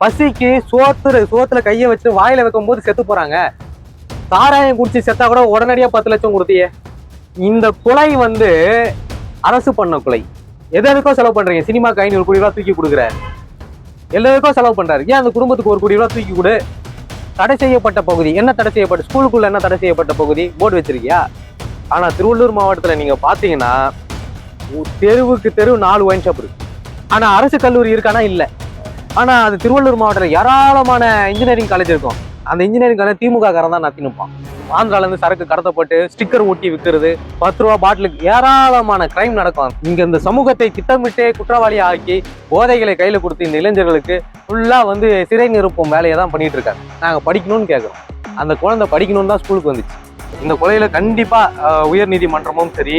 பசிக்கு சோத்துல சோத்துல கையை வச்சு வாயில வைக்கும் போது செத்து போறாங்க. சாராயம் குடிச்சு செத்தா கூட உடனடியா பத்து லட்சம் கொடுத்தியே. இந்த கொலை வந்து அரசு பண்ண கொலை. எது எதுக்கோ செலவு பண்றீங்க. சினிமாக்கு ஐநூறு கோடி ரூபா தூக்கி கொடுக்குற. எல்லாருக்கும் செலவு பண்றாரு. ஏன் அந்த குடும்பத்துக்கு ஒரு கோடி ரூபா தூக்கி கொடு? தடை செய்யப்பட்ட பகுதி. என்ன தடை செய்யப்பட்ட ஸ்கூலுக்குள்ள என்ன தடை செய்யப்பட்ட பகுதி? போர்டு வச்சிருக்கியா? ஆனா திருவள்ளூர் மாவட்டத்துல நீங்க பாத்தீங்கன்னா தெருவுக்கு தெரு நாலு ஒயின் ஷாப் இருக்கு. ஆனா அரசு கல்லூரி இருக்கானா? இல்லை. ஆனால் அது திருவள்ளூர் மாவட்டத்தில் ஏராளமான இன்ஜினியரிங் காலேஜ் இருக்கும். அந்த இன்ஜினியரிங் காலேஜ் திமுக காரன் தான் நத்தி நிற்பான் ஆந்திராலேருந்து சரக்கு கடத்தப்பட்டு ஸ்டிக்கர் ஒட்டி விற்கிறது பத்து ரூபா பாட்டிலுக்கு ஏராளமான கிரைம் நடக்கும். இங்கே இந்த சமூகத்தை திட்டமிட்டே குற்றவாளி ஆக்கி போதைகளை கையில் கொடுத்து இந்த இளைஞர்களுக்கு ஃபுல்லாக வந்து சிறை நிரப்பும் வேலையை தான் பண்ணிட்டு இருக்காங்க. நாங்கள் படிக்கணும்னு கேட்குறோம் அந்த குழந்தை படிக்கணும்னு தான் ஸ்கூலுக்கு வந்துச்சு. இந்த கொலையில கண்டிப்பாக உயர்நீதிமன்றமும் உயர் நீதிமன்றமும் சரி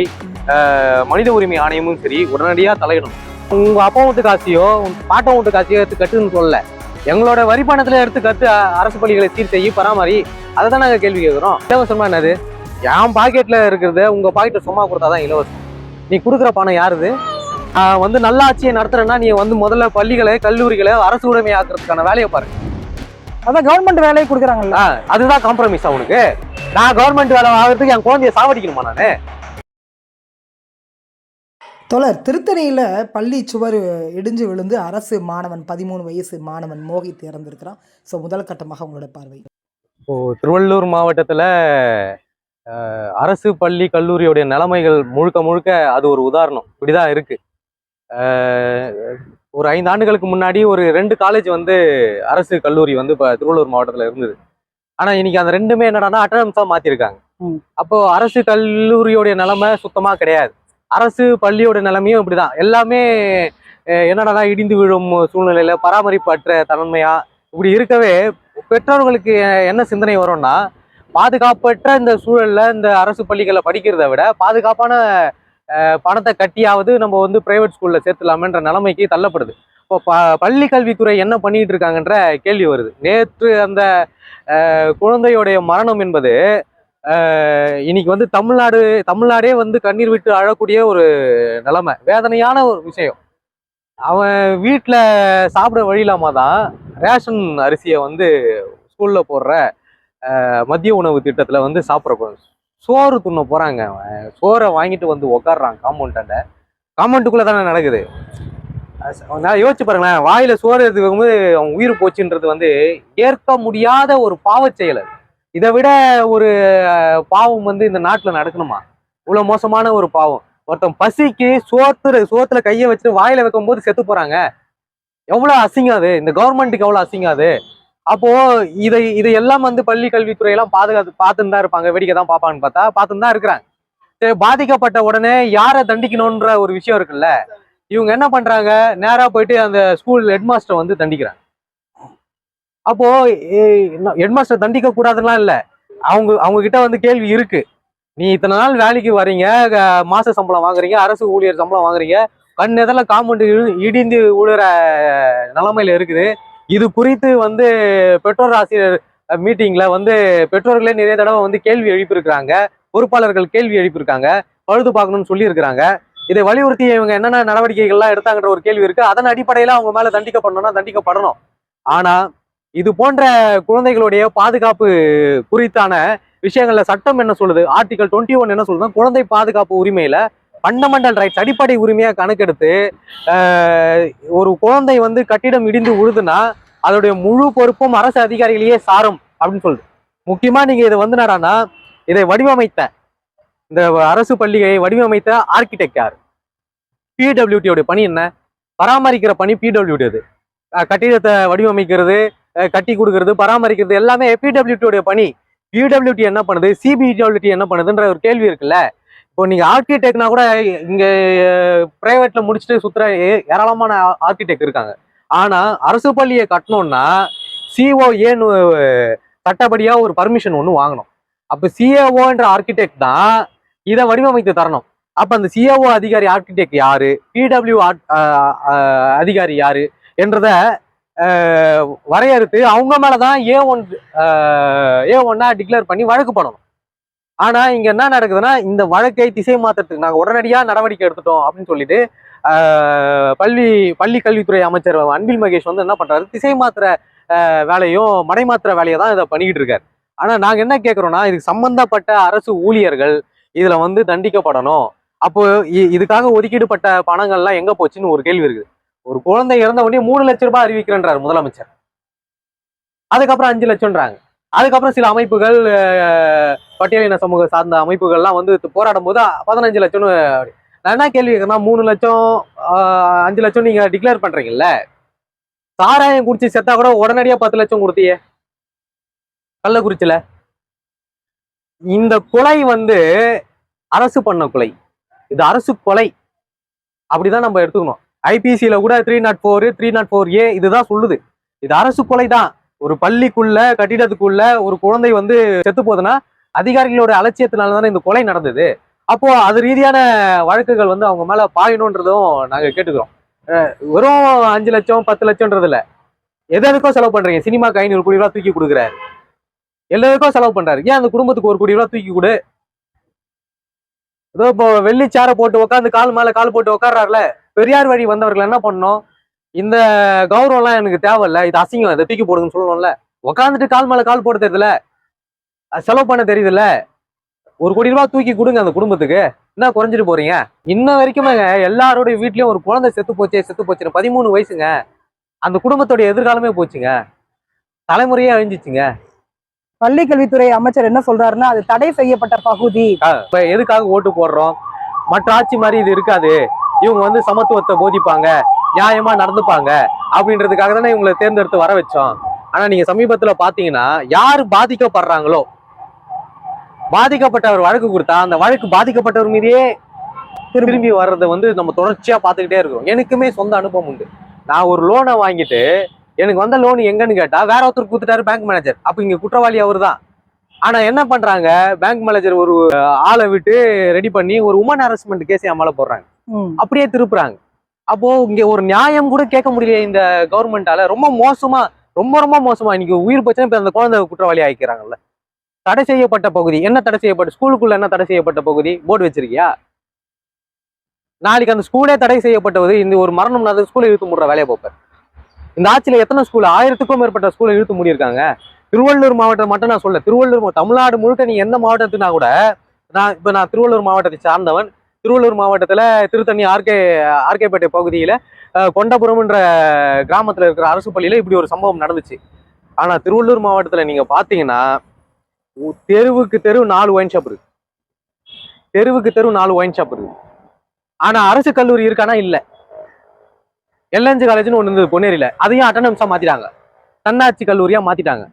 மனித உரிமை ஆணையமும் சரி உடனடியாக தலையிடணும். உங்க அப்பா வீட்டு காசையோ உங்க பாட்டம் வீட்டு காசையோ எடுத்து கட்டுன்னு சொல்லல. எங்களோட வரி பணத்துல எடுத்து அ- அரசு பள்ளிகளை சீர் செய்ய பராமரி அதை தான் நாங்க கேள்வி கேட்குறோம் இலவசமா என்னது? என் பாக்கெட்ல இருக்கிறத உங்க பாக்கெட்ல சும்மா கொடுத்தாதான் இலவசம். நீ கொடுக்குற பணம் யாருது? வந்து நல்லாட்சியை நடத்துறேன்னா நீ வந்து முதல்ல பள்ளிகளை கல்லூரிகளை அரசு உடைமை ஆக்குறதுக்கான வேலையை பாரு. அதான் கவர்மெண்ட் வேலையை கொடுக்குறாங்கல்ல. அதுதான் காம்ப்ரமைஸ் உனக்கு? நான் கவர்மெண்ட் வேலை ஆகிறதுக்கு என் குழந்தைய சாவடிக்கணுமா நானு? தோழர் திருத்தணியில் பள்ளி சுவர் இடிஞ்சு விழுந்து அரசு மாணவன் பதிமூணு வயசு மாணவன் மோகித் இறந்திருக்கிறான். ஸோ முதல் கட்டமாக உங்களோட பார்வை. இப்போ திருவள்ளூர் மாவட்டத்துல அரசு பள்ளி கல்லூரியோடைய நிலைமைகள் முழுக்க முழுக்க அது ஒரு உதாரணம். இப்படிதான் இருக்கு. ஒரு ஐந்து ஆண்டுகளுக்கு முன்னாடி ஒரு ரெண்டு காலேஜ் வந்து அரசு கல்லூரி வந்து இப்போ திருவள்ளூர் மாவட்டத்துல இருந்தது. ஆனா இன்னைக்கு அந்த ரெண்டுமே என்னடான்னா அட்டனம்ஸா மாத்திருக்காங்க. ம். அப்போ அரசு கல்லூரியோடைய நிலைமை சுத்தமா கிடையாது. அரசு பள்ளியோட நிலைமையும் இப்படிதான். எல்லாமே என்னடா இடிந்து விழும் சூழ்நிலையில பராமரிப்பற்ற தன்மையா இப்படி இருக்கவே பெற்றோர்களுக்கு என்ன சிந்தனை வரும்னா பாதுகாப்பற்ற இந்த சூழல்ல இந்த அரசு பள்ளிகளை படிக்கிறத விட பாதுகாப்பான பணத்தை கட்டியாவது நம்ம வந்து பிரைவேட் ஸ்கூல்ல சேர்த்துலாமன்ற நிலைமைக்கு தள்ளப்படுது. இப்போ ப பள்ளி கல்வித்துறை என்ன பண்ணிட்டு இருக்காங்கன்ற கேள்வி வருது. நேற்று அந்த குழந்தையுடைய மரணம் என்பது இன்னைக்கு வந்து தமிழ்நாடு தமிழ்நாடே வந்து கண்ணீர் விட்டு அழக்கூடிய ஒரு நிலைமை. வேதனையான ஒரு விஷயம். அவன் வீட்டில் சாப்பிட வழி இல்லாமல் தான் ரேஷன் அரிசியை வந்து ஸ்கூலில் போடுற மதிய உணவு திட்டத்தில் வந்து சாப்பிட்ற சோறு துண்ண போகிறாங்க அவன். சோறை வாங்கிட்டு வந்து உக்காடுறான் காம்பவுண்டாண்ட காம்பவுண்டுக்குள்ளே தானே நடக்குது. நான் யோசிச்சு பாருங்களேன். வாயில் சோறு எடுத்துக்கும்போது அவன் உயிர் போச்சுன்றது வந்து ஏற்க முடியாத ஒரு பாவச் செயல் அது. இதை விட ஒரு பாவம் வந்து இந்த நாட்டுல நடக்கணுமா? இவ்வளவு மோசமான ஒரு பாவம். ஒருத்தன் பசிக்கு சோத்துல சோத்துல கையை வச்சு வாயில வைக்கும் போது செத்து போறாங்க. எவ்வளோ அசிங்கம் அது. இந்த கவர்மெண்ட்டுக்கு எவ்வளோ அசிங்கம் அது. அப்போ இதை இதை எல்லாம் வந்து பள்ளி கல்வித்துறை எல்லாம் பாதுகாத்து பார்த்துன்னு தான் இருப்பாங்க. வேடிக்கை தான் பார்ப்பான்னு பார்த்தா பார்த்துன்னு தான் இருக்கிறாங்க. சரி பாதிக்கப்பட்ட உடனே யாரை தண்டிக்கணும்ன்ற ஒரு விஷயம் இருக்குல்ல? இவங்க என்ன பண்றாங்க? நேரா போயிட்டு அந்த ஸ்கூல் ஹெட்மாஸ்டர் வந்து தண்டிக்கிறாங்க. அப்போ ஹெட்மாஸ்டர் தண்டிக்க கூடாதுலாம் இல்ல. அவங்க அவங்க கிட்ட வந்து கேள்வி இருக்கு. நீ இத்தனை நாள் வேலைக்கு வரீங்க மாச சம்பளம் வாங்குறீங்க அரசு ஊழியர் சம்பளம் வாங்குறீங்க கண் எதில் காம்பவுண்ட் இடிந்து உழுற நிலைமையில இருக்குது. இது குறித்து வந்து பெற்றோர் ஆசிரியர் மீட்டிங்ல வந்து பெற்றோர்களே நிறைய தடவை வந்து கேள்வி எழுப்பியிருக்கிறாங்க. பொறுப்பாளர்கள் கேள்வி எழுப்பியிருக்காங்க. பழுது பார்க்கணும்னு சொல்லியிருக்கிறாங்க. இதை வலியுறுத்தி இவங்க என்னென்ன நடவடிக்கைகள்லாம் எடுத்தாங்கன்ற ஒரு கேள்வி இருக்கு. அதன் அடிப்படையில அவங்க மேல தண்டிக்கப்படணும்னா தண்டிக்கப்படணும். ஆனா இது போன்ற குழந்தைகளுடைய பாதுகாப்பு குறித்தான விஷயங்கள்ல சட்டம் என்ன சொல்லுது? ஆர்டிகல் டுவெண்ட்டி ஒன் என்ன சொல்லுதுன்னா குழந்தை பாதுகாப்பு உரிமையில ஃபண்டமெண்டல் ரைட்ஸ் அடிப்படை உரிமையாக கணக்கெடுத்து ஒரு குழந்தை வந்து கட்டிடம் இடிந்து உழுதுன்னா அதோடைய முழு பொறுப்பும் அரசு அதிகாரிகளையே சாரும் அப்படின்னு சொல்லுது. முக்கியமாக நீங்கள் இதை வந்து இதை வடிவமைத்த இந்த அரசு பள்ளியை வடிவமைத்த ஆர்கிடெக்ட் யார்? பிடபிள்யூடியோடைய பணி என்ன? பராமரிக்கிற பணி பிடபிள்யூடி அது கட்டிடத்தை வடிவமைக்கிறது கட்டி கொடுக்கறது பராமரிக்கிறது எல்லாமே பிடபிள்யூடியோடைய பணி. பிடபிள்யூடி என்ன பண்ணுது? சிபிடபிள்யூடி என்ன பண்ணுதுன்ற ஒரு கேள்வி இருக்குல்ல? இப்போ நீங்க ஆர்கிடெக்ட்னா கூட இங்க பிரைவேட்ல முடிச்சுட்டு சுத்துற ஏ- ஏராளமான ஆர்கிடெக்ட் இருக்காங்க. ஆனா அரசு பள்ளியை கட்டணும்னா சிஓஏன்னு சட்டப்படியா ஒரு பர்மிஷன் ஒன்று வாங்கணும். அப்போ சிஏஓன்ற ஆர்கிடெக்ட் தான் இதை வடிவமைத்து தரணும். அப்போ அந்த சிஏஓ அதிகாரி ஆர்கிடெக்ட் யாரு? பிடபிள்யூ அதிகாரி யாரு? என்றதை வரையறுத்து அவங்க மேலதான் ஏ ஒன் ஏ ஒன்னா டிக்ளேர் பண்ணி வழக்கு பண்ணணும் ஆனா இங்க என்ன நடக்குதுன்னா இந்த வழக்கை திசை மாத்துறதுக்கு நாங்க உடனடியா நடவடிக்கை எடுத்துட்டோம் அப்படின்னு சொல்லிட்டு பள்ளி பள்ளி கல்வித்துறை அமைச்சர் அன்பில் மகேஷ் வந்து என்ன பண்றாரு? திசை மாத்திர வேலையும் மடை மாத்திர வேலையை தான் இதை பண்ணிக்கிட்டு இருக்காரு. ஆனா நாங்க என்ன கேட்குறோன்னா இதுக்கு சம்பந்தப்பட்ட அரசு ஊழியர்கள் இதுல வந்து தண்டிக்கப்படணும். அப்போ இ- இதுக்காக ஒதுக்கீடுபட்ட பணங்கள்லாம் எங்க போச்சுன்னு ஒரு கேள்வி இருக்குது. ஒரு குழந்தை இறந்த உடனே மூணு லட்சம் ரூபாய் அறிவிக்கிறேன்றார் முதலமைச்சர். அதுக்கப்புறம் அஞ்சு லட்சம்ன்றாங்க. அதுக்கப்புறம் சில அமைப்புகள் பட்டியலின சமூக சார்ந்த அமைப்புகள்லாம் வந்து போராடும் போது பதினஞ்சு லட்சம்னு நான் என்ன கேள்வி கேட்குறேன்னா மூணு லட்சம் அஞ்சு லட்சம் நீங்க டிக்ளேர் பண்றீங்கல்ல? சாராயம் குடிச்சு செத்தா கூட உடனடியா பத்து லட்சம் கொடுத்தியே? கள்ளக்குறிச்சியில் இந்த கொலை வந்து அரசு பண்ண கொலை. இது அரசு கொலை. அப்படிதான் நம்ம எடுத்துக்கணும். ஐபிசியில கூட three nought four three nought four A இதுதான் சொல்லுது. இது அரசு கொலை தான். ஒரு பள்ளிக்குள்ள கட்டிடத்துக்குள்ள ஒரு குழந்தை வந்து செத்து போகுதுன்னா அதிகாரிகளோட அலட்சியத்தினால தானே இந்த கொலை நடந்தது. அப்போ அது ரீதியான வழக்குகள் வந்து அவங்க மேல பாயணுன்றதும் நாங்க கேட்டுக்கிறோம். வெறும் அஞ்சு லட்சம் பத்து லட்சம்ன்றது இல்ல. எது செலவு பண்றீங்க. சினிமாக்கு ஐநூறு கோடி ரூபா தூக்கி கொடுக்குறாரு. எல்லாருக்கும் செலவு பண்றாரு. ஏன் அந்த குடும்பத்துக்கு ஒரு கோடி ரூபா தூக்கி கொடு? ஏதோ இப்போ வெள்ளி சேரை போட்டு உட்காந்து கால் மேல கால் போட்டு உட்கார்றாருல பெரியார் வழி வந்தவர்கள் என்ன பண்ணோம் இந்த கௌரவம்லாம் எனக்கு தேவையில்ல இது அசிங்கம் இதை தூக்கி போடுங்கன்னு சொல்லணும்ல. உட்காந்துட்டு கால் மேல கால் போட தெரியுதுல. செலவு பண்ண தெரியுதுல்ல ஒரு கோடி ரூபாய் தூக்கி கொடுங்க அந்த குடும்பத்துக்கு. என்ன குறைஞ்சிட்டு போறீங்க? இன்ன வரைக்குமேங்க எல்லாரோடைய வீட்லயும் ஒரு குழந்தை செத்து போச்சே செத்து போச்சுன்னு பதிமூணு வயசுங்க. அந்த குடும்பத்தோடைய எதிர்காலமே போச்சுங்க. தலைமுறையே அழிஞ்சிச்சுங்க. பள்ளி கல்வித்துறை அமைச்சர் என்ன சொல்றாருன்னா அது தடை செய்யப்பட்ட பகுதி. எதுக்காக ஓட்டு போடுறோம்? மற்ற ஆட்சி மாதிரி இது இருக்காது. இவங்க வந்து சமத்துவத்தை போதிப்பாங்க நியாயமா நடந்துப்பாங்க அப்படின்றதுக்காக தானே இவங்களை தேர்ந்தெடுத்து வர வச்சோம். ஆனா நீங்க சமீபத்துல பாத்தீங்கன்னா யாரு பாதிக்கப்படுறாங்களோ பாதிக்கப்பட்டவர் வழக்கு கொடுத்தா அந்த வழக்கு பாதிக்கப்பட்டவர் மீதே திரும்பி வர்றதை வந்து நம்ம தொடர்ச்சியா பார்த்துக்கிட்டே இருக்கிறோம் எனக்குமே சொந்த அனுபவம் உண்டு. நான் ஒரு லோனை வாங்கிட்டு எனக்கு வந்த லோன் எங்கன்னு கேட்டா வேற ஒருத்தர் கொடுத்துட்டாரு பேங்க் மேனேஜர் அப்ப இங்க குற்றவாளி அவர் தான் ஆனா என்ன பண்றாங்க? பேங்க் மேனேஜர் ஒரு ஆளை விட்டு ரெடி பண்ணி ஒரு உமன் ஹராஸ்மெண்ட் கேஸ் என் மேல போடுறாங்க. அப்படியே திருப்புறாங்க. அப்போ இங்க ஒரு நியாயம் கூட கேட்க முடியல இந்த கவர்மெண்டால ரொம்ப மோசமா ரொம்ப ரொம்ப மோசமா. இன்னைக்கு உயிர் பிரச்சனை இப்ப அந்த குழந்தை குற்றவாளி ஆக்கிக்கிறாங்கல்ல. தடை செய்யப்பட்ட பகுதி. என்ன தடை செய்யப்பட்ட ஸ்கூலுக்குள்ள என்ன தடை செய்யப்பட்ட பகுதி? போர்டு வச்சிருக்கியா? நாளைக்கு அந்த ஸ்கூலே தடை செய்யப்பட்டது இந்த ஒரு மரணம் ஸ்கூலை இழுத்து மூடுற வேலையை பார்ப்பார். இந்த ஆட்சியில் எத்தனை ஸ்கூல் ஆயிரத்துக்கும் மேற்பட்ட ஸ்கூலை இழுத்து மூடியிருக்காங்க. திருவள்ளூர் மாவட்டம் மட்டும் நான் சொல்ல திருவள்ளூர் தமிழ்நாடு முழுக்க நீ எந்த மாவட்டத்துனா கூட நான் இப்போ நான் திருவள்ளூர் மாவட்டத்தை சார்ந்தவன். திருவள்ளூர் மாவட்டத்தில் திருத்தணி ஆர்கே ஆர்கேபேட்டை பகுதியில் கொண்டபுரம்ன்ற கிராமத்தில் இருக்கிற அரசு பள்ளியில் இப்படி ஒரு சம்பவம் நடந்துச்சு. ஆனால் திருவள்ளூர் மாவட்டத்தில் நீங்கள் பார்த்தீங்கன்னா உ- தெருவுக்கு தெரு நாலு ஒயின் ஷாப் இருக்கு. தெருவுக்கு தெரு நாலு ஒயின் ஷாப் இருக்கு. ஆனால் அரசு கல்லூரி இருக்கானா? இல்லை. எல்என்ஜி காலேஜ்னு ஒண்ணு இருந்தது பொன்னேரியில. அதையும் அட்டனன்ஸா மாத்திட்டாங்க. தன்னாட்சி கல்லூரியா மாத்திட்டாங்க.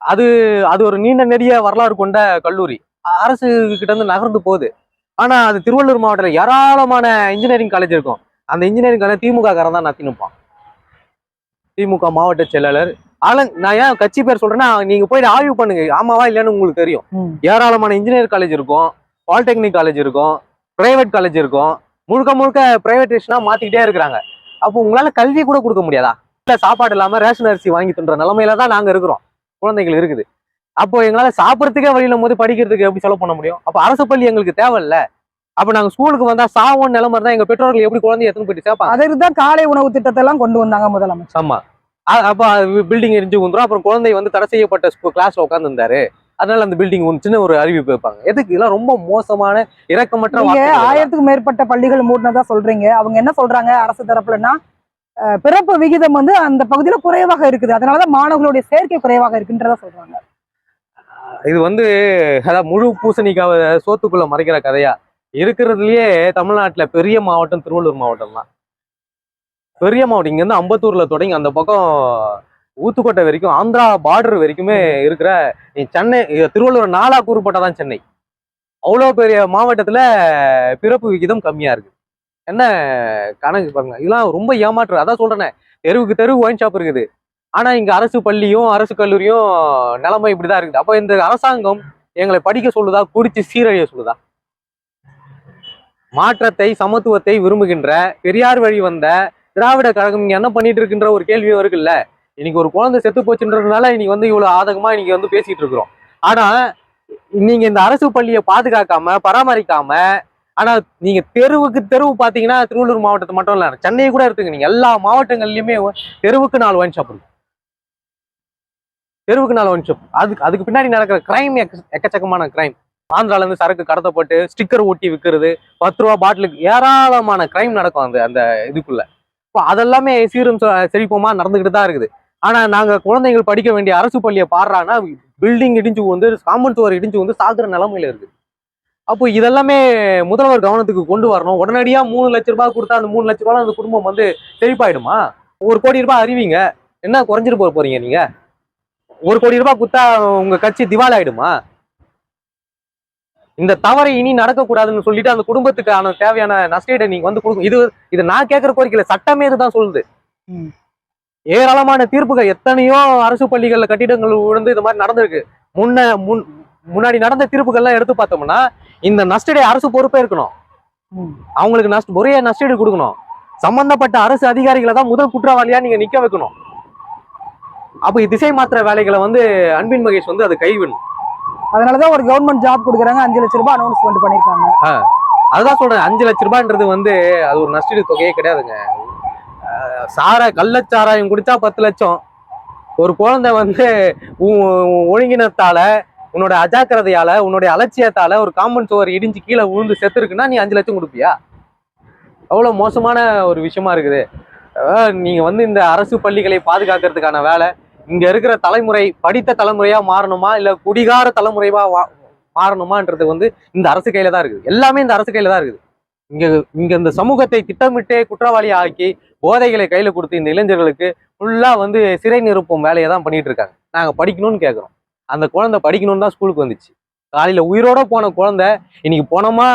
அது அது ஒரு நீண்ட நெடிய வரலாறு கொண்ட கல்லூரி. அரசு கிட்ட இருந்து நகர்ந்து போகுது. ஆனா அது திருவள்ளூர் மாவட்டத்தில் ஏராளமான இன்ஜினியரிங் காலேஜ் இருக்கும். அந்த இன்ஜினியரிங் காலேஜ் திமுக காரன் தான் நத்தி நிற்பான் திமுக மாவட்ட செயலாளர். ஆலங் நான் ஏன் கட்சி பேர் சொல்றேன்னா நீங்க போயிட்டு ஆய்வு பண்ணுங்க. ஆமாவா இல்லைன்னு உங்களுக்கு தெரியும். ஏராளமான இன்ஜினியர் காலேஜ் இருக்கும். பாலிடெக்னிக் காலேஜ் இருக்கும். பிரைவேட் காலேஜ் இருக்கும். முழுக்க முழுக்க பிரைவேட்டேஷனா மாத்திக்கிட்டே இருக்கிறாங்க. அப்போ உங்களால கல்வி கூட கொடுக்க முடியாதா? இல்ல சாப்பாடு இல்லாம ரேஷன் அரிசி வாங்கி தின்ற நிலைமையில தான் நாங்க இருக்கிறோம். குழந்தைகள் இருக்குது. அப்போ எங்களால சாப்பிடறதுக்கே வழி இல்லாம போது படிக்கிறதுக்கு எப்படி செலவு பண்ண முடியும்? அப்ப அரசு பள்ளி எங்களுக்கு தேவையில்ல. அப்ப நாங்க ஸ்கூலுக்கு வந்தா சாவோன்னு நிலைமை இருந்தா எங்க பெற்றோர்கள் எப்படி குழந்தைய எத்தனை போயிட்டு சேர்ப்பாங்க? அதற்கு தான் காலை உணவு திட்டத்தை எல்லாம் கொண்டு வந்தாங்க முதலமைச்சர். ஆமா. அ- அப்ப பில்டிங் எரிஞ்சு வந்துரும் அப்புறம் குழந்தை வந்து தடை செய்யப்பட்ட கிளாஸ்ல உட்கார்ந்து இருந்தாரு அதனால அந்த பில்டிங் ஒன்று சின்ன ஒரு அறிவிப்பு வைப்பாங்க. எதுக்கு? இதெல்லாம் ரொம்ப மோசமான இதெல்லாம். ஆயிரத்துக்கும் மேற்பட்ட பள்ளிகள் மூடினதா சொல்றீங்க. அவங்க என்ன சொல்றாங்க? அரசு தரப்புலன்னா பிறப்பு விகிதம் வந்து அந்த பகுதியில குறைவாக இருக்குது. அதனாலதான் மாணவர்களுடைய சேர்க்கை குறைவாக இருக்குன்றதா சொல்றாங்க. இது வந்து அதான் முழு பூசணிக்காவை சோத்துக்குள்ள மறைக்கிற கதையா? இருக்கிறதுலயே தமிழ்நாட்டுல பெரிய மாவட்டம் திருவள்ளூர் மாவட்டம் தான் பெரிய மாவட்டம். இங்க இருந்து அம்பத்தூர்ல தொடங்கி அந்த பக்கம் ஊத்துக்கோட்டை வரைக்கும் ஆந்திரா பார்டர் வரைக்குமே இருக்கிற நீ சென்னை திருவள்ளூர் நாலா கூறுப்பட்டதான் சென்னை. அவ்வளோ பெரிய மாவட்டத்தில் பிறப்பு விகிதம் கம்மியாக இருக்குது என்ன கணக்கு பாருங்க இதெல்லாம் ரொம்ப ஏமாற்று அதான் சொல்றேனே தெருவுக்கு தெரு ஒயின் ஷாப் இருக்குது. ஆனால் இங்கே அரசு பள்ளியும் அரசு கல்லூரியும் நிலைமை இப்படிதான் இருக்குது. அப்போ இந்த அரசாங்கம் எங்களை படிக்க சொல்லுதா குடிச்சு சீரழிய சொல்லுதா? மாற்றத்தை சமத்துவத்தை விரும்புகின்ற பெரியார் வழி வந்த திராவிட கழகம் என்ன பண்ணிட்டு இருக்கின்ற ஒரு கேள்வியும் இருக்குல்ல இன்னைக்கு ஒரு குழந்தை செத்து போச்சுன்றதுனால இன்னைக்கு வந்து இவ்வளவு ஆதகமா இன்னைக்கு வந்து பேசிட்டு இருக்கிறோம். ஆனா நீங்க இந்த அரசு பள்ளியை பாதுகாக்காம பராமரிக்காம ஆனா நீங்க தெருவுக்கு தெருவு பாத்தீங்கன்னா திருவள்ளூர் மாவட்டத்தை மட்டும் இல்ல சென்னையை கூட எடுத்துங்க நீங்க எல்லா மாவட்டங்கள்லயுமே தெருவுக்கு நாலு ஒயின் ஷாப் தெருவுக்கு நாலு ஒயின் ஷாப் அதுக்கு அதுக்கு பின்னாடி நடக்கிற கிரைம் எக்கச்சக்கமான கிரைம் ஆந்திரால இருந்து சரக்கு கடத்தப்பட்டு ஸ்டிக்கர் ஒட்டி விற்கிறது பத்து ரூபா பாட்டிலுக்கு ஏராளமான கிரைம் நடக்கும் அந்த அந்த இதுக்குள்ள. இப்போ அதெல்லாமே சீரும் செ- நடந்துகிட்டு தான் இருக்குது. ஆனா நாங்க குழந்தைகள் படிக்க வேண்டிய அரசு பள்ளியை பாடுறான்னா பில்டிங் இடிஞ்சு வந்து காம்பவுண்ட் சுவர் இடிஞ்சு வந்து சாகுற நிலைமையில இருக்கு. அப்போ இதெல்லாமே முதல்வர் கவனத்துக்கு கொண்டு வரணும். உடனடியா மூணு லட்ச ரூபாய் கொடுத்தா அந்த மூணு லட்ச ரூபாய் அந்த குடும்பம் வந்து செழிப்பாயிடுமா? ஒரு கோடி ரூபாய் அறிவிங்க. என்ன குறைஞ்சிட்டு போக போறீங்க நீங்க? ஒரு கோடி ரூபாய் கொடுத்தா உங்க கட்சி திவால் ஆயிடுமா இந்த தவறை இனி நடக்கக்கூடாதுன்னு சொல்லிட்டு அந்த குடும்பத்துக்கான தேவையான நஷ்டீடை நீங்க வந்து கொடுக்கும் இது இது நான் கேட்கிற கோரிக்கையில சட்டமே இதுதான் சொல்லுது. ஏராளமான தீர்ப்புகள் எத்தனையோ அரசு பள்ளிகள்ல கட்டிடங்கள் விழுந்து இது மாதிரி நடந்திருக்கு. முன்ன முன் முன்னாடி நடந்த தீர்ப்புகள்லாம் எடுத்து பார்த்தோம்னா இந்த நஷ்டீடை அரசு பொறுப்பே இருக்கணும். அவங்களுக்கு நஷ்ட ஒரே நஷ்டீடு கொடுக்கணும். சம்பந்தப்பட்ட அரசு அதிகாரிகளை தான் முதல் குற்றவாளியா நீங்க நிக்க வைக்கணும். அப்ப திசை மாத்திர வேலைகளை வந்து அன்பின் மகேஷ் வந்து அதை கைவிடணும். அதனாலதான் ஒரு கவர்மெண்ட் ஜாப் கொடுக்குறாங்க. அஞ்சு லட்ச ரூபாய் அனௌன்ஸ்மெண்ட் பண்ணிருக்காங்க. அதுதான் சொல்றேன். அஞ்சு லட்ச ரூபான்றது வந்து அது ஒரு நஷ்டீடு தொகையே கிடையாதுங்க. சாரா கள்ளச்சாராயம் குடித்தா பத்து லட்சம். ஒரு குழந்தை வந்து ஒழுங்கினத்தால உன்னோட அஜாக்கிரதையால உன்னுடைய அலட்சியத்தால ஒரு காம்பன் சுவர் இடிஞ்சு கீழே விழுந்து செத்துருக்குன்னா நீ அஞ்சு லட்சம் கொடுப்பியா? அவ்வளோ மோசமான ஒரு விஷயமா இருக்குது. நீங்கள் வந்து இந்த அரசு பள்ளிகளை பாதுகாக்கிறதுக்கான வேலை. இங்கே இருக்கிற தலைமுறை படித்த தலைமுறையாக மாறணுமா? இல்லை குடிகார தலைமுறைவா வா- மாறணுமான்றது வந்து இந்த அரசு கையில் தான் இருக்குது. எல்லாமே இந்த அரசு கையில் தான் இருக்குது. இங்க இங்க இந்த சமூகத்தை திட்டமிட்டே குற்றவாளி ஆக்கி போதைகளை கையில கொடுத்து இந்த இளைஞர்களுக்கு ஃபுல்லா வந்து சிறை நிரப்பும் வேலையை தான் பண்ணிட்டு இருக்காங்க. நாங்க படிக்கணும்னு கேட்குறோம் அந்த குழந்தை படிக்கணும்னு தான் ஸ்கூலுக்கு வந்துச்சு. காலையில் உயிரோட போன குழந்தை இன்னைக்கு போனோமா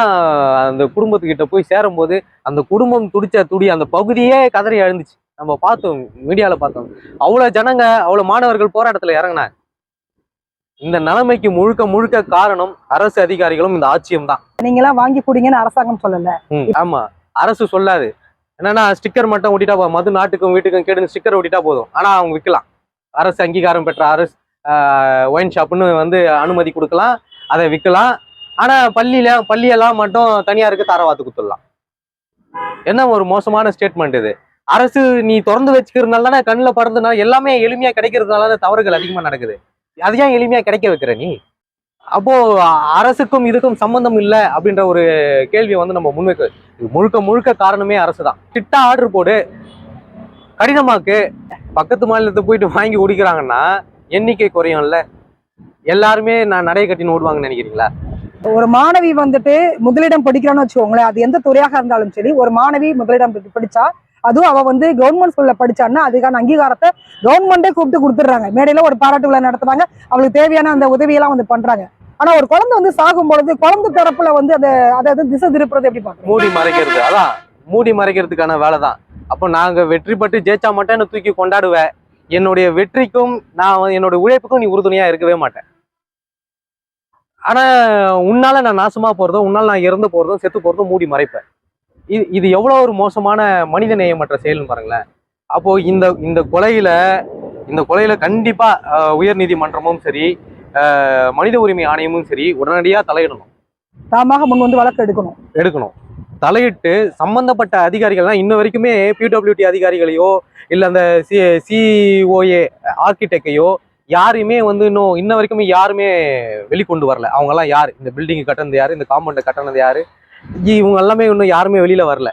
அந்த குடும்பத்துக்கிட்ட போய் சேரும்போது அந்த குடும்பம் துடிச்ச துடி அந்த பகுதியே கதறி அழுந்துச்சு. நம்ம பார்த்தோம் மீடியாவில் பார்த்தோம். அவ்வளோ ஜனங்க அவ்வளோ மாணவர்கள் போராட்டத்தில் இறங்கினாங்க. இந்த நிலைமைக்கு முழுக்க முழுக்க காரணம் அரசு அதிகாரிகளும் இந்த ஆட்சியும் தான். நீங்க எல்லாம் வாங்கி குடிங்கன்னு அரசாங்கம் சொல்லல. ஆமா. அரசு சொல்லாது. என்னன்னா ஸ்டிக்கர் மட்டும் ஒட்டிட்டா போதும். மது நாட்டுக்கும் வீட்டுக்கும் கேடுன்னு ஸ்டிக்கர் ஒட்டிட்டா போதும். ஆனா அவங்க விற்கலாம் அரசு அங்கீகாரம் பெற்ற அரசு ஒயின் ஷாப்னு வந்து அனுமதி கொடுக்கலாம். அதை விற்கலாம் ஆனா பள்ளியில பள்ளியெல்லாம் மட்டும் தனியாருக்கு தரவாத்து குத்துடலாம். என்ன ஒரு மோசமான ஸ்டேட்மெண்ட் இது. அரசு நீ திறந்து வச்சுக்கிறதுனால தானே கண்ணில் பறந்துனா எல்லாமே எளிமையா கிடைக்கிறதுனால தான் தவறுகள் அதிகமா நடக்குது. அது ஏன் எளிமையா கிடைக்க வைக்கிற நீ? அப்போ அரசுக்கும் இதுக்கும் சம்பந்தம் இல்லை அப்படின்ற ஒரு கேள்வியை வந்து நம்ம முன்வைக்க முழுக்க முழுக்க காரணமே அரசு தான் திட்டா ஆர்டர் போடு. கடினமாக்கு. பக்கத்து மாநிலத்தை போயிட்டு வாங்கி குடிக்கிறாங்கன்னா எண்ணிக்கை குறையும்ல. எல்லாருமே நான் நடைய கட்டின்னு ஓடுவாங்கன்னு நினைக்கிறீங்களா? ஒரு மாணவி வந்துட்டு முதலிடம் படிக்கிறான்னு வச்சுக்கோங்களேன் அது எந்த துறையாக இருந்தாலும் சரி ஒரு மாணவி முதலிடம் படிச்சா அதுவும் அவ வந்து கவர்மெண்ட் ஸ்கூல்ல படிச்சான்னா அதுக்கான அங்கீகாரத்தை கவர்மெண்டே கூப்பிட்டு கொடுத்துட்றாங்க. மேடையில ஒரு பாராட்டு விழா நடத்துறாங்க அவளுக்கு தேவையான அந்த உதவியெல்லாம் வந்து பண்றாங்க. ஆனா ஒரு குழந்தை வந்து சாகும் பொழுது குழந்தை தரப்புல வந்து அதை அதாவது திசை திருப்புறது எப்படி பாக்குறீங்க மூடி மறைக்கிறது. அதான் மூடி மறைக்கிறதுக்கான வேலை தான் அப்போ நாங்க வெற்றி பெற்று ஜெயிச்சா மட்டும் என்ன தூக்கி கொண்டாடுவேன் என்னுடைய வெற்றிக்கும் நான் வந்து- என்னோட உழைப்புக்கும் நீ உறுதுணையா இருக்கவே மாட்டேன். ஆனா உன்னால நான் நாசமா போறதும் உன்னால நான் இறந்து போறதும் செத்து போறதும் மூடி மறைப்பேன். இது இது எவ்வளவு ஒரு மோசமான மனித நேயமற்ற செயல்னு பாருங்களேன். அப்போ இந்த இந்த கொலையில இந்த கொலையில கண்டிப்பா அஹ், உயர் நீதிமன்றமும் சரி மனித உரிமை ஆணையமும் சரி உடனடியா தலையிடணும். தாமாக முன் வந்து வழக்கு எடுக்கணும். எடுக்கணும். தலையிட்டு சம்பந்தப்பட்ட அதிகாரிகள்லாம் இன்ன வரைக்குமே பிடபிள்யூடி அதிகாரிகளையோ இல்லை அந்த சி சிஓஏ ஆர்கிடெக்டையோ யாரையுமே வந்து இன்னும் இன்ன வரைக்குமே யாருமே வெளிக்கொண்டு வரல. அவங்கெல்லாம் யார்? இந்த பில்டிங் கட்டினது யாரு? இந்த காம்பவுண்டை கட்டினது யாரு? இவங்க எல்லாமே இன்னும் யாருமே வெளியில வரல.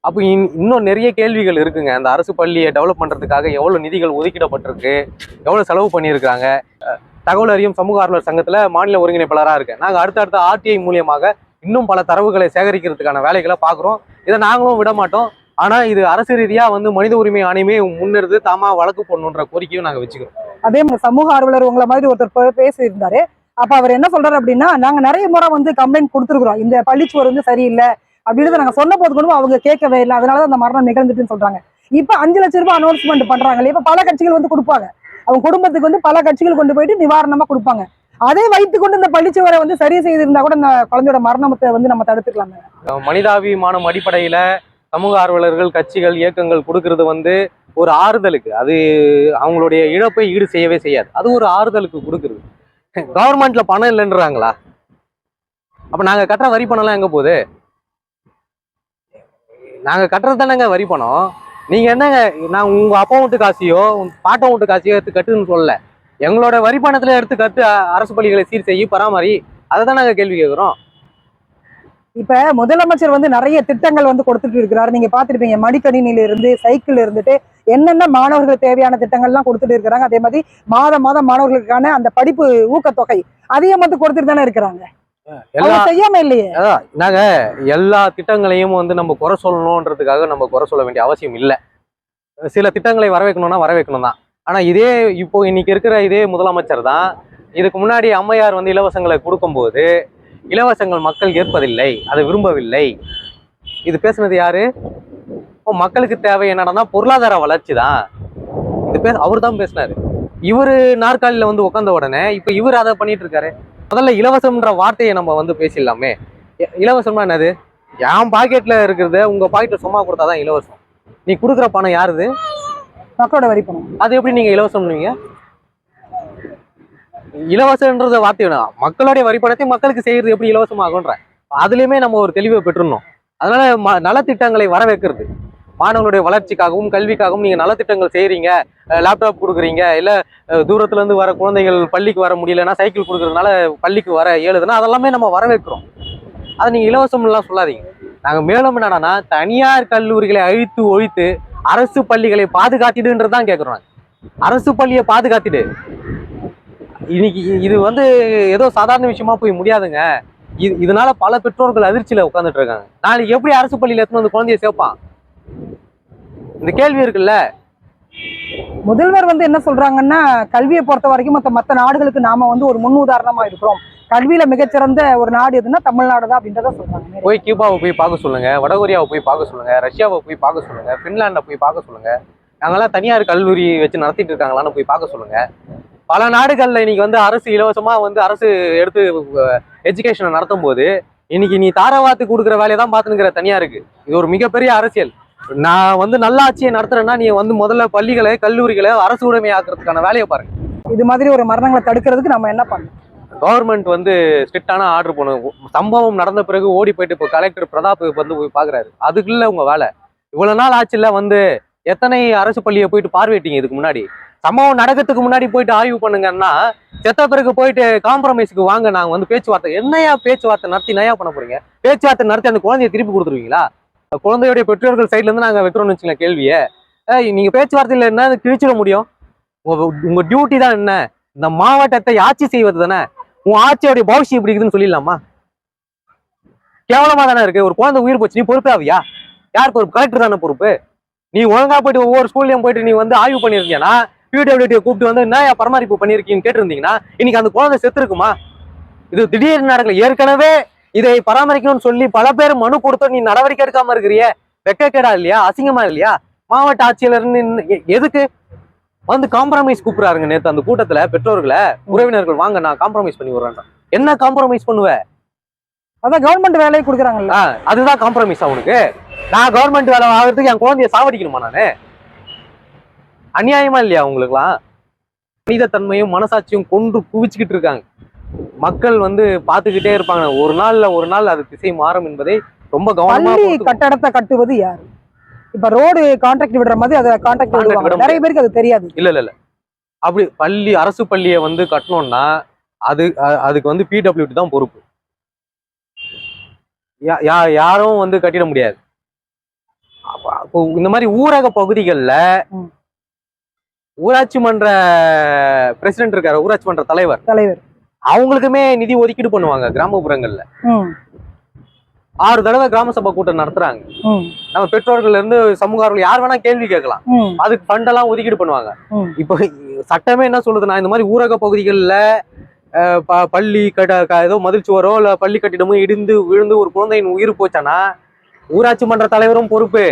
அப்போ இன்- இன்னும் நிறைய கேள்விகள் இருக்குங்க. அந்த அரசு பள்ளியை டெவலப் பண்ணுறதுக்காக எவ்வளவு நிதிகள் ஒதுக்கிடப்பட்டிருக்கு எவ்வளவு செலவு பண்ணியிருக்காங்க தகவல் அறியும் சமூக ஆர்வலர் சங்கத்தில் மாநில ஒருங்கிணைப்பாளராக இருக்கேன். நாங்கள் அடுத்தடுத்த ஆர்டிஐ மூலியமாக இன்னும் பல தரவுகளை சேகரிக்கிறதுக்கான வேலைகளை பார்க்குறோம் இதை நாங்களும் விட மாட்டோம். ஆனால் இது அரசு ரீதியாக வந்து மனித உரிமை ஆணையமே முன்னெடுத்து தாமா வழக்கு போடணுன்ற கோரிக்கையும் நாங்கள் வச்சுக்கிறோம். அதே மாதிரி சமூக ஆர்வலர் உங்களை மாதிரி ஒருத்தர் பேசியிருந்தாரு. அப்ப அவர் என்ன சொல்றாரு அப்படின்னா நாங்க நிறைய முறை வந்து கம்ப்ளைண்ட் கொடுத்துருக்குறோம். இந்த பள்ளிச்சுவர் வந்து சரியில்லை அப்படின்றத நாங்க சொன்ன போது கூட அவங்க கேட்கவே இல்லை. அதனாலதான் அந்த மரணம் நிகழ்ந்துட்டுன்னு சொல்றாங்க. இப்ப அஞ்சு லட்சம் ரூபாய் அனௌன்ஸ்மெண்ட் பண்றாங்களே இப்ப பல கட்சிகள் வந்து கொடுப்பாங்க. அவங்க குடும்பத்துக்கு வந்து பல கட்சிகள் கொண்டு போயிட்டு நிவாரணமா கொடுப்பாங்க. அதை வைத்து கொண்டு இந்த பள்ளிச்சுவரை வந்து சரி செய்திருந்தா கூட இந்த குழந்தையோட மரணத்தை வந்து நம்ம தடுத்துக்கலாங்க மனிதாபிமானம் அடிப்படையில சமூக ஆர்வலர்கள் கட்சிகள் இயக்கங்கள் கொடுக்கறது வந்து ஒரு ஆறுதலுக்கு. அது அவங்களுடைய இழப்பை ஈடு செய்யவே செய்யாது. அது ஒரு ஆறுதலுக்கு கொடுக்குறது. கவர்மெண்ட்ல பணம் இல்லைன்றாங்களா? அப்ப நாங்க கட்டுற வரி பணம்லாம் எங்க போகுது? நாங்க கட்டுறது தானேங்க வரி பணம். நீங்க என்னங்க நான் உங்க அப்பா வீட்டு காசியோ பாட்டம் வீட்டு காசியோ எடுத்து கட்டுன்னு சொல்லல. எங்களோட வரி பணத்துல எடுத்து கட்டு அரசு பள்ளிகளை சீர் செய்ய பராமரி அதை தான் நாங்க கேள்வி கேட்குறோம் இப்ப முதலமைச்சர் வந்து நிறைய திட்டங்கள் வந்து கொடுத்துட்டு இருக்கிறாரு. நீங்க பாத்துருப்பீங்க மடிக்கணினில இருந்து சைக்கிள் இருந்துட்டு என்னென்ன மாணவர்களுக்கு தேவையான திட்டங்கள்லாம் கொடுத்துட்டு இருக்கிறாங்க. அதே மாதிரி மாதம் மாதம் மாணவர்களுக்கான அந்த படிப்பு ஊக்கத்தொகை அதையும் வந்து கொடுத்துட்டு தானே இருக்கிறாங்க. செய்யாம இல்லையே. நாங்க எல்லா திட்டங்களையும் வந்து நம்ம குறை சொல்லணுன்றதுக்காக நம்ம குறை சொல்ல வேண்டிய அவசியம் இல்லை. சில திட்டங்களை வரவேற்கணும்னா வரவேற்கணும் தான். ஆனா இதே இப்போ இன்னைக்கு இருக்கிற இதே முதலமைச்சர் தான் இதுக்கு முன்னாடி அம்மையார் வந்து இலவசங்களை கொடுக்கும்போது இலவசங்கள் மக்கள் ஏற்பதில்லை அதை விரும்பவில்லை. இது பேசுனது யாரு? இப்போ மக்களுக்கு தேவை என்னன்னா பொருளாதார வளர்ச்சி தான் இது பேச அவர் தான் பேசினாரு. இவரு நாற்காலியில வந்து உட்காந்த உடனே இப்போ இவர் அதை பண்ணிட்டு இருக்காரு முதல்ல இலவசம்ன்ற வார்த்தையை நம்ம வந்து பேசிடலாமே. இலவசம்னா என்னது? என் பாக்கெட்ல இருக்கிறத உங்க பாக்கெட்ல சும்மா கொடுத்தாதான் இலவசம். நீ கொடுக்குற பணம் யாருது? மக்களோட வரி பணம். அது எப்படி நீங்க இலவசம்னுவீங்க? இலவசம்ன்றத வார்த்தை வேணாம் மக்களுடைய வரிப்பணத்தை மக்களுக்கு செய்யறது எப்படி இலவசமாகுன்ற அதுலயுமே நம்ம ஒரு தெளிவை பெற்றுடணும். அதனால ம- நலத்திட்டங்களை வர வைக்கிறது மாணவர்களுடைய வளர்ச்சிக்காகவும் கல்விக்காகவும் நீங்க நலத்திட்டங்கள் செய்றீங்க. லேப்டாப் கொடுக்குறீங்க. இல்ல தூரத்துலேருந்து தூரத்துல இருந்து வர குழந்தைகள் பள்ளிக்கு வர முடியலன்னா சைக்கிள் கொடுக்குறதுனால பள்ளிக்கு வர இயலுதுன்னா அதெல்லாமே நம்ம வரவேற்கிறோம். அதை நீங்க இலவசம்லாம் சொல்லாதீங்க. நாங்க மேலும் என்னன்னா தனியார் கல்லூரிகளை அழித்து ஒழித்து அரசு பள்ளிகளை பாதுகாத்திடுன்றது தான் கேட்குறோம் அரசு பள்ளியை பாதுகாத்திடு. இன்னைக்கு இது வந்து ஏதோ சாதாரண விஷயமா போய் முடியாதுங்க. இது இதனால பல பெற்றோர்கள் அதிர்ச்சியில உட்கார்ந்துட்டு இருக்காங்க. நாளைக்கு எப்படி அரசு பள்ளியில எடுத்துன்னு வந்து குழந்தைய சேர்ப்பான்? இந்த கேள்வி இருக்குல்ல? முதல்வர் வந்து என்ன சொல்றாங்கன்னா கல்வியை பொறுத்த வரைக்கும் மத்த மத்த நாடுகளுக்கு நாம வந்து ஒரு முன் உதாரணமா இருக்கிறோம். கல்வியில மிகச்சிறந்த ஒரு நாடு எதுன்னா தமிழ்நாடு தான் அப்படின்றத சொல்றாங்க. போய் கியூபாவை போய் பார்க்க சொல்லுங்க வடகொரியாவை போய் பார்க்க சொல்லுங்க ரஷ்யாவை போய் பார்க்க சொல்லுங்க பின்லாண்டை போய் பார்க்க சொல்லுங்க. நாங்கெல்லாம் தனியார் கல்லூரி வச்சு நடத்திட்டு இருக்காங்களான்னு போய் பார்க்க சொல்லுங்க. பல நாடுகள்ல இன்னைக்கு வந்து அரசு இலவசமா வந்து அரசு எடுத்து எஜுகேஷனை நடத்தும் போது இன்னைக்கு நீ தாரவாத்து கொடுக்குற வேலையை தான் பார்த்துனுக்கிற தனியாருக்கு. இது ஒரு மிகப்பெரிய அரசியல். நான் வந்து நல்ல ஆட்சியை நடத்துறேன்னா நீ வந்து முதல்ல பள்ளிகளை கல்லூரிகளை அரசு உடைமையாக்குறதுக்கான வேலையை பாருங்க. இது மாதிரி ஒரு மரணங்களை தடுக்கிறதுக்கு நம்ம என்ன பண்ணணும்? கவர்மெண்ட் வந்து ஸ்ட்ரிக்டான ஆர்டர் பண்ணும் சம்பவம் நடந்த பிறகு ஓடி போயிட்டு இப்போ கலெக்டர் பிரதாப் வந்து போய் பாக்குறாரு அதுக்குள்ள உங்க வேலை. இவ்வளவு நாள் ஆச்சுல வந்து எத்தனை அரசு பள்ளியை போயிட்டு பார்வையிட்டீங்க இதுக்கு முன்னாடி? சம்பவம் நடக்கிறதுக்கு முன்னாடி போயிட்டு ஆய்வு பண்ணுங்கன்னா செத்த பிறகு போயிட்டு காம்ப்ரமைஸுக்கு வாங்க நாங்க வந்து பேச்சுவார்த்தை என்னையா பேச்சுவார்த்தை நடத்தி நயா பண்ண போறீங்க? பேச்சுவார்த்தை நடத்தி அந்த குழந்தைய திருப்பி கொடுத்துருவீங்களா? குழந்தையுடைய பெற்றோர்கள் சைட்ல இருந்து நாங்க வைக்கிறோம்னு வச்சுக்கலாம் கேள்வியை. நீங்க பேச்சுவார்த்தையில என்ன கிழிச்சிட முடியும்? உங்க டியூட்டி தான் என்ன? இந்த மாவட்டத்தை ஆட்சி செய்வது தானே? உன் ஆட்சியோடைய பவிஷ்யம் இப்படி இருக்குதுன்னு சொல்லிடலாமா? கேவலமா தானே இருக்கு? ஒரு குழந்தை உயிர் போச்சு நீ பொறுப்பாவியா? யார் பொறுப்பு கலெக்டர் தானே பொறுப்பு? நீ ஒழுங்கா போயிட்டு ஒவ்வொரு ஸ்கூல்லையும் போயிட்டு நீ வந்து ஆய்வு பண்ணிருக்கீங்கன்னா பிடபிள்யூடியை கூப்பிட்டு வந்து என்ன பராமரிப்பு பண்ணிருக்கீங்கன்னு கேட்டிருந்தீங்கன்னா இன்னைக்கு அந்த குழந்தை செத்துருக்குமா? இது திடீர்னு நடக்கல. ஏற்கனவே இதை பராமரிக்கணும்னு சொல்லி பல பேர் மனு கொடுத்தோம் நீ நடவடிக்கை எடுக்காம இருக்கிறியே. வெக்கக்கேடா இல்லையா? அசிங்கமா இல்லையா? மாவட்ட ஆட்சியாளர் எதுக்கு? வந்து காம்ப்ரமைஸ் கூப்பிடுறாருங்க நேத்து அந்த கூட்டத்துல பெற்றோர்களை உறவினர்கள் வாங்க நான் காம்ப்ரமைஸ் பண்ணி விடுறேன் என்ன காம்ப்ரமைஸ் பண்ணுவ? அதான் கவர்மெண்ட் வேலையை கொடுக்குறாங்கல்ல. அதுதான் காம்ப்ரமைஸ் அவனுக்கு நான் கவர்மெண்ட் வேலை ஆகிறதுக்கு என் குழந்தைய சாவடிக்கணுமா நானு? அநியாயமா இல்லையா உங்களுக்குலாம் மனிதத்தன்மையும் மனசாட்சியும் கொண்டு குவிச்சுக்கிட்டு இருக்காங்க. மக்கள் வந்து பார்த்துக்கிட்டே இருப்பாங்க. ஒரு நாள்ல ஒரு நாள் அது திசை மாறும் என்பதை ரொம்ப கவனமா கட்டடத்தை கட்டுவது யாரு? இப்ப ரோடு கான்ட்ராக்ட் விடுற மாதிரி அதை கான்ட்ராக்ட் விடுவாங்க. விட நிறைய பேருக்கு அது தெரியாது. இல்ல இல்ல இல்ல. அப்படி பள்ளி அரசு பள்ளியை வந்து கட்டணும்னா அது அதுக்கு வந்து பிடபிள்யூடி தான் பொறுப்பு. யாரும் வந்து கட்டிட முடியாது. இந்த மாதிரி ஊரக பகுதிகளில். ஊராட்சி மன்ற பிரசிடென்ட் இருக்காரு ஊராட்சி மன்ற தலைவர். தலைவர். அவங்களுக்குமே நிதி ஒதுக்கீடு பண்ணுவாங்க கிராமப்புறங்கள்ல. ஆறு தடவை கிராம சபை கூட்டம் நடத்துறாங்க. நம்ம பெற்றோர்கள்ல இருந்து சமூக யார் வேணா கேள்வி கேட்கலாம். அதுக்கு ஃபண்ட் எல்லாம் ஒதுக்கீடு பண்ணுவாங்க. இப்போ சட்டமே என்ன சொல்லுதுன்னா இந்த மாதிரி ஊரக பகுதிகளில் பள்ளி கட்ட ஏதோ மதில் சுவரோ இல்ல பள்ளி கட்டிடமோ இடிந்து விழுந்து ஒரு குழந்தையின் உயிர் போச்சானா ஊராட்சி மன்ற தலைவரும் பொறுப்பு.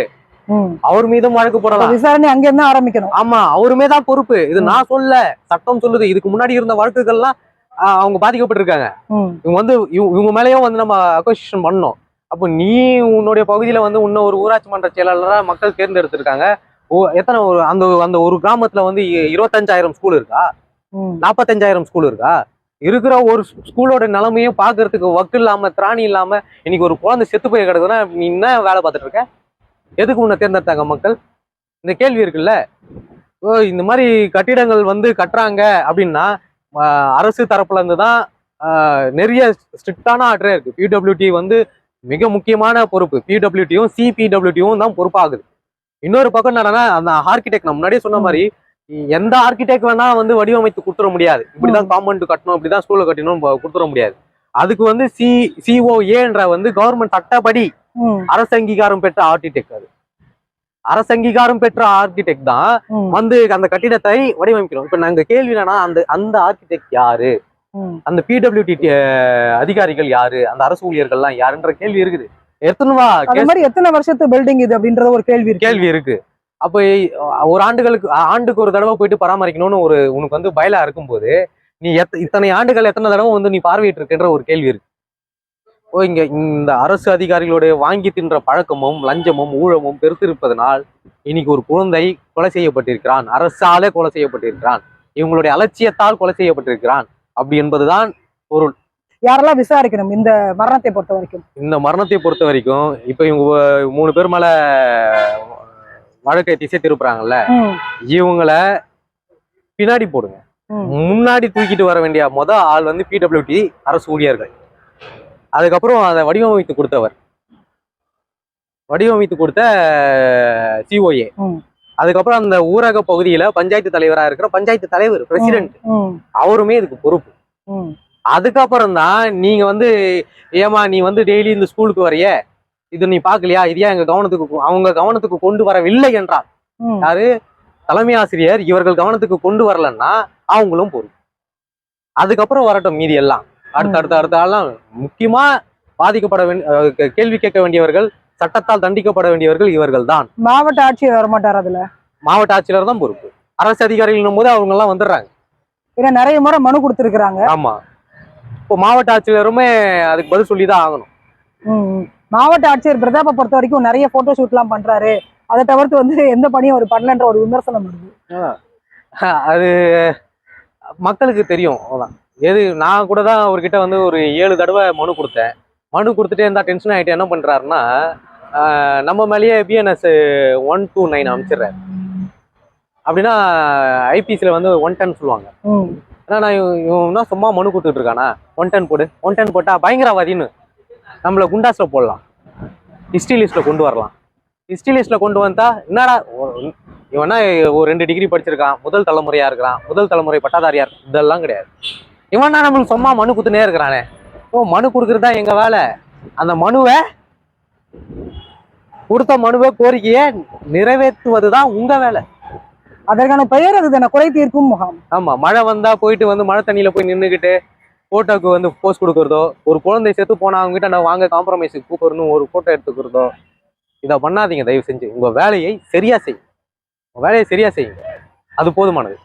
அவர் மீதும் வழக்கு போடலாம். விசாரணை அங்க இருந்து ஆரம்பிக்கணும். ஆமா அவருமே தான் பொறுப்பு. இது நான் சொல்ல சட்டம் சொல்லுது. இதுக்கு முன்னாடி இருந்த வழக்குகள்லாம் அவங்க பாதிக்கப்பட்டிருக்காங்க. இவங்க வந்து இவ- இவங்க மேலேயும் வந்து நம்ம அக்வசிஷன் பண்ணணும். அப்போ நீ உன்னுடைய பகுதியில வந்து இன்னும் ஒரு ஊராட்சி மன்ற செயலாளரா மக்கள் தேர்ந்தெடுத்திருக்காங்க. எத்தனை ஒரு அந்த அந்த ஒரு கிராமத்துல வந்து இருபத்தஞ்சாயிரம் ஸ்கூல் இருக்கா? நாற்பத்தஞ்சாயிரம் ஸ்கூல் இருக்கா? இருக்கிற ஒரு ஸ்கூலோட நிலைமையும் பார்க்கறதுக்கு வக்கு இல்லாம திராணி இல்லாம இன்னைக்கு ஒரு குழந்தை செத்து போய் கிடக்குதுன்னா நீ என்ன வேலை பார்த்துட்டு இருக்க? எதுக்கு உன்னை தேர்ந்தெடுத்தாங்க மக்கள்? இந்த கேள்வி இருக்குல்ல. ஓ இந்த மாதிரி கட்டிடங்கள் வந்து கட்டுறாங்க அப்படின்னா அரசு தரப்புல இருந்து தான் நிறைய ஸ்ட்ரிக்டான ஆர்டரே இருக்கு. பிடபிள்யூடி வந்து மிக முக்கியமான பொறுப்பு. பிடபிள்யூடியும் சிபிடபிள்யூடியும் தான் பொறுப்பாகுது. இன்னொரு பக்கம் என்னன்னா அந்த ஆர்கிடெக்ட் நான் முன்னாடியே சொன்ன மாதிரி எந்த ஆர்கிடெக்ட் வேணா வந்து வடிவமைத்து கொடுத்துட முடியாது. இப்படிதான் காம்பவுண்ட் கட்டணும் இப்படிதான் ஸ்கூல்ல கட்டணும் கொடுத்துட முடியாது. அதுக்கு வந்து சி சிஓஏன்ற வந்து கவர்மெண்ட் சட்டப்படி அரசு அங்கீகாரம் பெற்ற ஆர்கிடெக்ட் அது. அரசு அங்கீகாரம் பெற்ற ஆர்கிடெக்ட் தான் வந்து அந்த கட்டிடத்தை வடிவமைக்கணும். இப்ப நாங்க கேள்வி என்னன்னா அந்த அந்த ஆர்கிடெக்ட் யாரு. அந்த பிடபிள்யூடி அதிகாரிகள் யாரு? அந்த அரசு ஊழியர்கள்லாம் யாருன்ற கேள்வி இருக்குது. எத்தனை வா அதே மாதிரி எத்தனை வருஷத்து பில்டிங் இது அப்படின்றத ஒரு கேள்வி கேள்வி இருக்கு. அப்ப ஒரு ஆண்டுகளுக்கு ஆண்டுக்கு ஒரு தடவை போயிட்டு பராமரிக்கணும்னு ஒரு உனக்கு வந்து பயலா இருக்கும்போது நீ எத்த இத்தனை ஆண்டுகள் எத்தனை தடவை வந்து நீ பார்வையிட்டு இருக்கின்ற ஒரு கேள்வி இருக்கு. இங்க இந்த அரசு அதிகாரிகளுடைய வாங்கி தின்ற பழக்கமும் லஞ்சமும் ஊழமும் பெருத்திருப்பதனால் இன்னைக்கு ஒரு குழந்தை கொலை செய்யப்பட்டிருக்கிறான். அரசாலே கொலை செய்யப்பட்டிருக்கிறான். இவங்களுடைய அலட்சியத்தால் கொலை செய்யப்பட்டிருக்கிறான். அப்படி என்பதுதான் யாரெல்லாம் விசாரிக்கணும் இந்த மரணத்தை பொறுத்த வரைக்கும்? இந்த மரணத்தை பொறுத்த வரைக்கும் இப்ப இவங்க மூணு பேர் மேல வழக்கை திசை திருப்புறாங்கல்ல இவங்கள பின்னாடி போடுங்க. முன்னாடி தூக்கிட்டு வர வேண்டிய முத ஆள் வந்து பிடபிள்யூடி அரசு ஊழியர்கள். அதுக்கப்புறம் அதை வடிவமைத்து கொடுத்தவர். வடிவமைத்து கொடுத்த சிஓஏ. அதுக்கப்புறம் அந்த ஊரக பகுதியில பஞ்சாயத்து தலைவரா இருக்கிற பஞ்சாயத்து தலைவர் பிரசிடென்ட் அவருமே இதுக்கு பொறுப்பு. அதுக்கப்புறம் தான் நீங்க வந்து ஏமா நீ வந்து டெய்லி இந்த ஸ்கூலுக்கு வரைய? இது நீ பார்க்கலையா இது எங்க கவனத்துக்கு அவங்க கவனத்துக்கு கொண்டு வரவில்லை என்றால் ம். யாரு? தலைமை ஆசிரியர் இவர்கள் கவனத்துக்கு கொண்டு வரலன்னா அவங்களும் பொறுப்பு. அதுக்கப்புறம் வரட்டும் மீதி எல்லாம். அடுத்த அடுத்த அடுத்த ஆள்லாம் முக்கியமா பாதிக்கப்பட வேண்டிய கேள்வி கேட்க வேண்டியவர்கள் சட்டத்தால் தண்டிக்கப்பட வேண்டியவர்கள் இவர்கள் தான் மாவட்ட ஆட்சியர் வரமாட்டார் அதுல? மாவட்ட ஆட்சியர் தான் பொறுப்பு. அரசு அதிகாரிகள் போது அவங்க எல்லாம் வந்துடுறாங்க. ஏன்னா நிறைய முறை மனு கொடுத்திருக்கிறாங்க. ஆமா. இப்போ மாவட்ட ஆட்சியருமே அதுக்கு பதில் சொல்லி தான் ஆகணும். மாவட்ட ஆட்சியர் பிரதாப்பை பொறுத்த வரைக்கும் நிறைய போட்டோ ஷூட் எல்லாம் பண்றாரு. அதை தவிர்த்து வந்து எந்த பணியும் அவர் பண்ணலன்ற ஒரு விமர்சனம் வருது. அது மக்களுக்கு தெரியும் அவ்வளவுதான். எது நான் கூட தான் அவர்கிட்ட வந்து ஒரு ஏழு தடவை மனு கொடுத்தேன். மனு கொடுத்துட்டே இருந்தா டென்ஷன் ஆகிட்டு என்ன பண்றாருன்னா ஆஹ் நம்ம மேலேயே பிஎன்எஸ் ஒன் டூ நைன் அமைச்சிடுறாரு. அப்படின்னா ஐபிசியில் வந்து ஒன் டென் சொல்லுவாங்க. ஏன்னா நான் இவன் சும்மா மனு கொடுத்துட்டு இருக்கானா? ஒன் டென் போடு. ஒன் டென் போட்டா பயங்கரவாதின்னு நம்மளை குண்டாஸ்ல போடலாம். ஹிஸ்ட்ரி லிஸ்ட்ல கொண்டு வரலாம். ஹிஸ்ட்ரி லிஸ்ட்ல கொண்டு வந்தா என்னடா இவனா ஒரு ரெண்டு டிகிரி படிச்சிருக்கான் முதல் தலைமுறையா இருக்கிறான் முதல் தலைமுறை பட்டாதாரியா இருக்கு இதெல்லாம் கிடையாது. இவனா நம்மளுக்கு சும்மா மனு குத்துனே இருக்கிறானே. ஓ மனு கொடுக்கறது தான் எங்க வேலை? அந்த மனுவை கொடுத்த மனுவை கோரிக்கையை நிறைவேற்றுவது தான் உங்க வேலை. அதற்கான பெயர் அதுதானே குறை தீர்க்கும் முகாம். ஆமா மழை வந்தா போயிட்டு வந்து மழை தண்ணியில போய் நின்றுக்கிட்டு போட்டோக்கு வந்து போஸ்ட் கொடுக்கறதோ ஒரு குழந்தை செத்து போனா அவங்க கிட்ட நான் வாங்க காம்ப்ரமைஸ் கூப்பிடணும் ஒரு போட்டோ எடுத்துக்கிறதோ இதை பண்ணாதீங்க தயவு செஞ்சு. உங்க வேலையை சரியா செய்யுங்க உங்க வேலையை சரியா செய்யுங்க. அது போதுமானது.